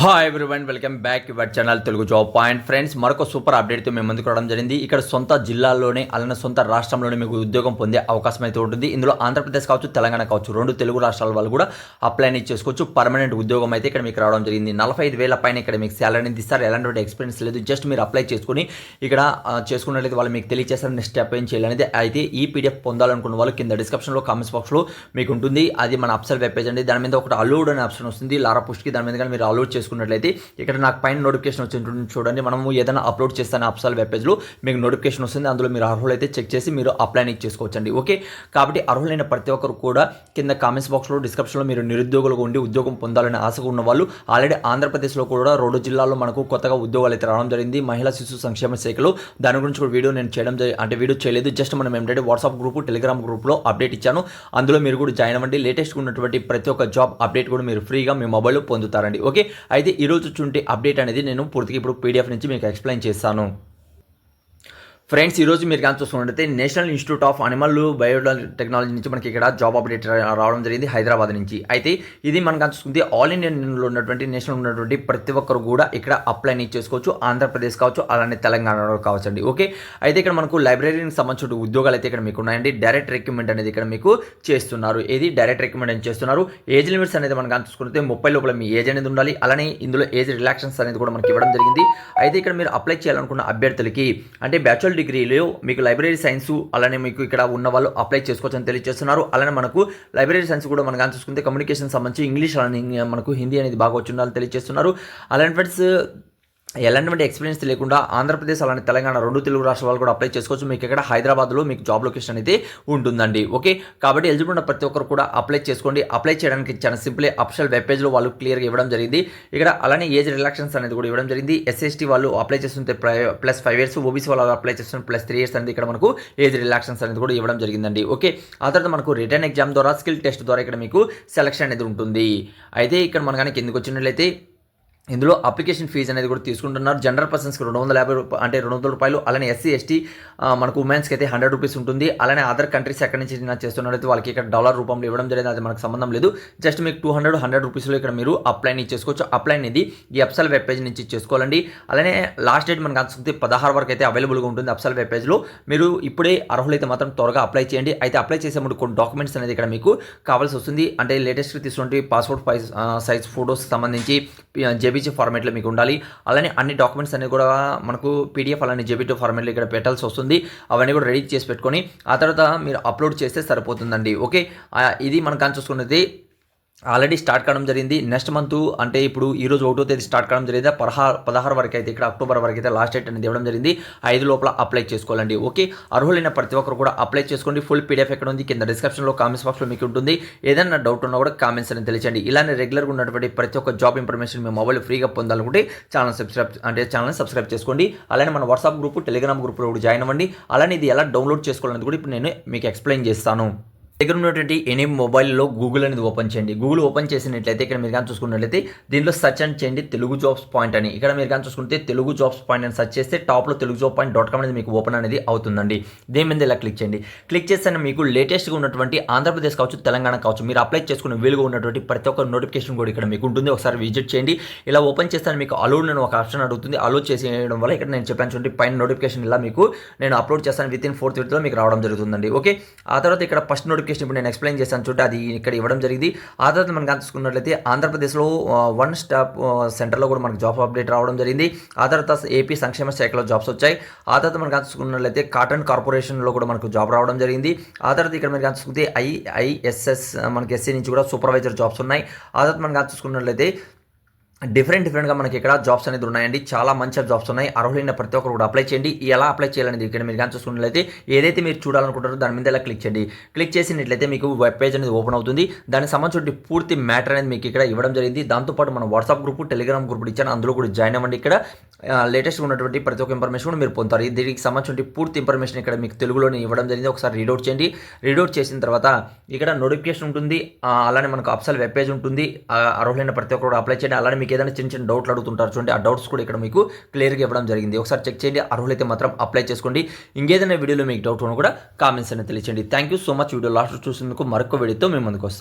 Hi everyone welcome back your channel Telugu job point friends మరొక super అప్డేట్తో మేము ముందుకు రావడం జరిగింది. ఇక్కడ సొంత జిల్లాల్లోనే అలానే సొంత రాష్ట్రంలోనే మీకు ఉద్యోగం పొందే అవకాశం అయితే ఉంటుంది. ఇందులో ఆంధ్రప్రదేశ్ కావచ్చు తెలంగాణ కావచ్చు రెండు తెలుగు రాష్ట్రాల వాళ్ళు కూడా అప్లై చేసుకోవచ్చు. పర్మనెంట్ ఉద్యోగం అయితే ఇక్కడ మీకు రావడం జరిగింది. నలభై ఐదు వేల పైన ఇక్కడ మీకు సాలరీని ఇస్తారు. ఎలాంటి ఎక్స్పీరియన్స్ లేదు. జస్ట్ మీరు అప్లై చేసుకుని ఇక్కడ చేసుకున్నట్లయితే వాళ్ళు మీకు తెలియజేస్తారు. నెక్స్ట్ స్టెప్ ఏం చేయాలనేది అయితే ఈ పీడిఎఫ్ పొందాలనుకున్న వాళ్ళు కింద డిస్క్రిప్షన్లో కామెంట్స్ బాక్స్లో మీకు ఉంటుంది. అది మన అప్సల్ వెబ్ పేజ్ అండి. దాని మీద ఒకటి అలూడ్ అనే ఆప్షన్ వస్తుంది. లారా పుష్కి దాని మీద కానీ మీరు అలౌడ్ చేసుకున్నట్లయితే ఇక్కడ నాకు పైన నోటిఫికేషన్ వచ్చింది చూడండి మనము ఏదైనా అప్లోడ్ చేస్తాను అప్సాల్ వెబ్ పేజ్లో మీకు నోటిఫికేషన్ వస్తుంది. అందులో మీరు అర్హులైతే చెక్ చేసి మీరు అప్లై చేసుకోవచ్చండి. ఓకే? కాబట్టి అర్హులైన ప్రతి ఒక్కరు కూడా కింద కామెంట్స్ బాక్స్లో డిస్క్రిప్షన్లో మీరు నిరుద్యోగులుగా ఉండి ఉద్యోగం పొందాలని ఆశగా ఉన్న వాళ్ళు ఆల్రెడీ ఆంధ్రప్రదేశ్లో కూడా రెండు జిల్లాల్లో మనకు కొత్తగా ఉద్యోగాలు అయితే రావడం జరిగింది. మహిళా శిశు సంక్షేమ శాఖలో దాని గురించి కూడా వీడియో నేను చేయడం అంటే వీడియో చేయలేదు. జస్ట్ మనం ఏంటంటే వాట్సాప్ గ్రూప్ టెలిగ్రామ్ గ్రూప్లో అప్డేట్ ఇచ్చాను. అందులో మీరు కూడా జాయిన్ అవ్వండి. లేటెస్ట్ ఉన్నటువంటి ప్రతి ఒక్క జాబ్ అప్డేట్ కూడా మీరు ఫ్రీగా మీ మొబైల్లో పొందుతారండి. ఓకే? అయితే ఈరోజు రోజు చుంటి అప్డేట్ అనేది నేను పూర్తిగా ఇప్పుడు పీడిఎఫ్ నుంచి మీకు ఎక్స్ప్లెయిన్ చేస్తాను. ఫ్రెండ్స్ ఈరోజు మీరు కానీ చూసుకుంటే national institute of animal biotechnology నుంచి మనకి ఇక్కడ జాబ్ అప్డేట్ రావడం జరిగింది హైదరాబాద్ నుంచి. అయితే ఇది మనం కానీ చూసుకుంటే ఆల్ ఇండియన్లో ఉన్నటువంటి నేషనల్ ఉన్నటువంటి ప్రతి ఒక్కరు కూడా ఇక్కడ అప్లై చేసుకోవచ్చు. ఆంధ్రప్రదేశ్ కావచ్చు అలానే తెలంగాణలో కావచ్చు అండి. ఓకే? అయితే ఇక్కడ మనకు లైబ్రరీకి సంబంధించిన ఉద్యోగాలు అయితే ఇక్కడ మీకు ఉన్నాయండి. డైరెక్ట్ రిక్రూట్మెంట్ అనేది ఇక్కడ మీకు చేస్తున్నారు. ఏది? డైరెక్ట్ రిక్రూట్మెంట్ అని చేస్తున్నారు. ఏజ్ లిమిట్స్ అనేది మనం కానీ చూసుకుంటే ముప్పై లోపల మీ ఏజ్ అనేది ఉండాలి. అలానే ఇందులో ఏజ్ రిలాక్షన్స్ అనేది కూడా మనకి ఇవ్వడం జరిగింది. అయితే ఇక్కడ మీరు అప్లై చేయాలనుకున్న అభ్యర్థులకి అంటే బ్యాచులర్ డిగ్రీలో మీకు లైబ్రరీ సైన్స్ అలానే మీకు ఇక్కడ ఉన్న వాళ్ళు అప్లై చేసుకోవచ్చు అని తెలియజేస్తున్నారు. అలానే మనకు లైబ్రరీ సైన్స్ కూడా మనం కానీ చూసుకుంటే కమ్యూనికేషన్ సంబంధించి ఇంగ్లీష్ అలానే మనకు హిందీ అనేది బాగా వచ్చి తెలియజేస్తున్నారు. అలానే ఫ్రెండ్స్ ఎలాంటి ఎక్స్పీరియన్స్ లేకుండా ఆంధ్రప్రదేశ్ అలానే తెలంగాణ రెండు తెలుగు రాష్ట్రాలు వాళ్ళు కూడా అప్లై చేసుకోవచ్చు. మీకు ఇక్కడ హైదరాబాద్లో మీకు జాబ్ లొకేషన్ అయితే ఉంటుందండి. ఓకే కాబట్టి ఎలిజిబుల్ ఉన్న ప్రతి ఒక్కరు కూడా అప్లై చేసుకోండి. అప్లై చేయడానికి చాలా సింపుల్ అఫిషియల్ వెబ్ పేజ్లో వాళ్ళు క్లియర్గా ఇవ్వడం జరిగింది. ఇక్కడ అలానే ఏజ్ రిలాక్షన్స్ అనేది కూడా ఇవ్వడం జరిగింది. ఎస్ఎస్టీ వాళ్ళు అప్లై చేస్తుంటే ప్లస్ ఫైవ్ ఇయర్స్ ఓబీసీ వాళ్ళు అప్లై చేస్తున్న ప్లస్ త్రీ ఇయర్స్ అనేది ఇక్కడ మనకు ఏజ్ రిలాక్షన్స్ అనేది కూడా ఇవ్వడం జరిగిందండి. ఓకే ఆ తర్వాత మనకు రిటర్న్ ఎగ్జామ్ ద్వారా స్కిల్ టెస్ట్ ద్వారా ఇక్కడ మీకు సెలక్షన్ అనేది ఉంటుంది. అయితే ఇక్కడ మన కానీ కిందకు వచ్చినట్లయితే ఇందులో అప్లికేషన్ ఫీజు అనేది కూడా తీసుకుంటున్నారు. జనరల్ పర్సన్స్కి రెండు వందల యాభై రూపాయలు అంటే రెండు వందల రూపాయలు అలానే ఎస్సీ ఎస్టీ మనకు ఉమెన్స్కి అయితే హండ్రెడ్ రూపీస్ ఉంటుంది. అలానే అదర్ కంట్రీస్ ఎక్కడి నుంచి నా చేస్తున్నట్లయితే వాళ్ళకి ఇక్కడ డాలర్ రూపంలో ఇవ్వడం జరిగింది. అది మనకు సంబంధం లేదు. జస్ట్ మీకు టూ హండ్రెడ్ హండ్రెడ్ రూపీస్లో ఇక్కడ మీరు అప్లై చేసుకోవచ్చు. అప్లై అనేది ఈ అప్సల్ వెబ్ పేజ్ నుంచి చేసుకోవాలండి. అలానే లాస్ట్ డేట్ మనకు అనుకుంటే పదహారు వరకు అయితే అవైలబుల్గా ఉంటుంది అప్సల్ వెబ్ పేజ్లో మీరు ఇప్పుడే అర్హులైతే మాత్రం త్వరగా అప్లై చేయండి. అయితే అప్లై చేసే ముందు కొన్ని డాక్యుమెంట్స్ అనేది ఇక్కడ మీకు కావాల్సి వస్తుంది. అంటే లేటెస్ట్ తీసుకుంటే పాస్పోర్ట్ సైజ్ సైజ్ ఫోటోస్ సంబంధించి జేబీజీ ఫార్మేట్లో మీకు ఉండాలి. అలానే అన్ని డాక్యుమెంట్స్ అన్ని కూడా మనకు పీడిఎఫ్ అలానే జేబీటీ ఫార్మేట్లో ఇక్కడ పెట్టాల్సి వస్తుంది. అవన్నీ కూడా రెడీ చేసి పెట్టుకొని ఆ తర్వాత మీరు అప్లోడ్ చేస్తే సరిపోతుందండి. ఓకే ఇది మనం కానీ చూసుకున్నది. ఆల్రెడీ స్టార్ట్ కావడం జరిగింది. నెక్స్ట్ మంత్ అంటే ఇప్పుడు ఈ రోజు ఒకటో తేదీ స్టార్ట్ కావడం జరిగింది. పదహారు పదహారు వరకు అయితే ఇక్కడ అక్టోబర్ వరకు అయితే లాస్ట్ డేట్ అనేది ఇవ్వడం జరిగింది. ఐదు లోపల అప్లై చేసుకోవాలండి. ఓకే? అర్హులైన ప్రతి ఒక్కరు కూడా అప్లై చేసుకోండి. ఫుల్ పీడిఎఫ్ ఎక్కడ ఉంది? కింద డిస్క్రిప్షన్లో కామెంట్స్ బాక్స్లో మీకు ఉంటుంది. ఏదైనా డౌట్ ఉన్నా కూడా కామెంట్స్ అని తెలియచండి ఇలానే రెగ్యులర్గా ఉన్నటువంటి ప్రతి ఒక్క జాబ్ ఇన్ఫర్మేషన్ మీ మొబైల్ ఫ్రీగా పొందాలనుకుంటే ఛానల్ సబ్స్క్రైబ్ అంటే ఛానల్ సబ్స్క్రైబ్ చేసుకోండి. అలానే మన వాట్సాప్ గ్రూప్ టెలిగ్రామ్ గ్రూప్లో కూడా జాయిన్ అవ్వండి. అలానే ఇది ఎలా డౌన్లోడ్ చేసుకోవాలనేది కూడా ఇప్పుడు నేను మీకు ఎక్స్ప్లెయిన్ చేస్తాను. దగ్గర ఉన్నటువంటి ఎనీ మొబైల్లో గూగుల్ అనేది ఓపెన్ చేయండి. గూగుల్ ఓపెన్ చేసినట్లయితే ఇక్కడ మీరు కానీ చూసుకున్నట్లయితే దీనిలో సెర్చ్ అండ్ చేయండి తెలుగు జాబ్స్ పాయింట్ అని. ఇక్కడ మీరు కానీ చూసుకుంటే తెలుగు జాబ్స్ పాయింట్ అని సెర్చ్ చేస్తే టాప్లో Telugu job point dot com అనేది మీకు ఓపెన్ అనేది అవుతుందండి. దీని మీద ఇలా క్లిక్ చేయండి. క్లిక్ చేస్తే మీకు లేటెస్ట్గా ఉన్నటువంటి ఆంధ్రప్రదేశ్ కావచ్చు తెలంగాణ కావచ్చు మీరు అప్లై చేసుకునే వీలుగా ఉన్నటువంటి ప్రతి ఒక్క నోటిఫికేషన్ కూడా ఇక్కడ మీకు ఉంటుంది. ఒకసారి విజిట్ చేయండి. ఇలా ఓపెన్ చేస్తే మీకు అలౌడ్ నేను ఒక ఆప్షన్ అడుగుతుంది. అలో చేసేయడం వల్ల ఇక్కడ నేను చెప్పాను చూడండి పైన నోటిఫికేషన్ ఇలా మీకు నేను అప్లోడ్ చేస్తాను. విత్ ఇన్ ఫోర్త్ వీక్లో మీకు రావడం జరుగుతుందండి. ఓకే ఆ తర్వాత ఇక్కడ ఫస్ట్ నోటిఫికేషన్ ఇప్పుడు నేను ఎక్స్ప్లెయిన్ చేశాను చూడ అది ఇక్కడ ఇవ్వడం జరిగింది. ఆ తర్వాత మనం కానీ చూసుకున్నట్లయితే ఆంధ్రప్రదేశ్లో వన్ స్టాప్ సెంటర్లో కూడా మనకు జాబ్ అప్డేట్ రావడం జరిగింది. ఆ తర్వాత ఏపీ సంక్షేమ శాఖలో జాబ్స్ వచ్చాయి. ఆ తర్వాత మనం కానీ చూసుకున్నట్లయితే కాటన్ కార్పొరేషన్లో కూడా మనకు జాబ్ రావడం జరిగింది. ఆ తర్వాత ఇక్కడ మనకి కానీ చూసుకుంటే ఐఐఎస్ఎస్ మనకి ఎస్సీ నుంచి కూడా సూపర్వైజర్ జాబ్స్ ఉన్నాయి. ఆ తర్వాత మనం కానీ చూసుకున్నట్లయితే డిఫరెంట్ డిఫరెంట్గా మనకి ఇక్కడ జాబ్స్ అనేది ఉన్నాయండి. చాలా మంచి జాబ్స్ ఉన్నాయి. అర్హులైన ప్రతి ఒక్కరు కూడా అప్లై చేయండి. ఎలా అప్లై చేయాలనేది ఇక్కడ మీరు కానీ చూసుకున్నట్లయితే ఏదైతే మీరు చూడాలనుకుంటారో దాని మీద ఇలా క్లిక్ చేయండి. క్లిక్ చేసినట్లయితే మీకు వెబ్ పేజ్ అనేది ఓపెన్ అవుతుంది. దానికి సంబంధించిన పూర్తి మ్యాటర్ అనేది మీకు ఇక్కడ ఇవ్వడం జరిగింది. దాంతోపాటు మన వాట్సాప్ గ్రూప్ టెలిగ్రామ్ గ్రూప్ ఇచ్చాను. అందులో కూడా జాయిన్ అవ్వండి ఇక్కడ. లేటెస్ట్ ఉన్నటువంటి ప్రతి ఒక్క ఇన్ఫర్మేషన్ కూడా మీరు పొందుతారు. దీనికి సంబంధించిన పూర్తి ఇన్ఫర్మేషన్ ఇక్కడ మీకు తెలుగులోనే ఇవ్వడం జరిగింది. ఒకసారి రీడౌట్ చేయండి. రీడౌట్ చేసిన తర్వాత ఇక్కడ నోటిఫికేషన్ ఉంటుంది. అలానే మనకు అప్సల్ వెబ్ పేజ్ ఉంటుంది. ఆ, అర్హులైన ప్రతి ఒక్కరు కూడా అప్లై చేయండి. అలానే మీకు ఏదైనా చిన్న చిన్న డౌట్లు అడుగుతుంటారు చూడండి ఆ డౌట్స్ కూడా ఇక్కడ మీకు క్లియర్గా ఇవ్వడం జరిగింది. ఒకసారి చెక్ చేయండి అర్హులైతే మాత్రం అప్లై చేసుకోండి. ఇంకేదైనా వీడియోలో మీకు డౌట్ ఉన్నా కూడా కామెంట్స్ అనేది తెలియచేయండి. Thank you so much video last చూసినందుకు మరొక వీడియోతో మేము ముందుకు వస్తాం.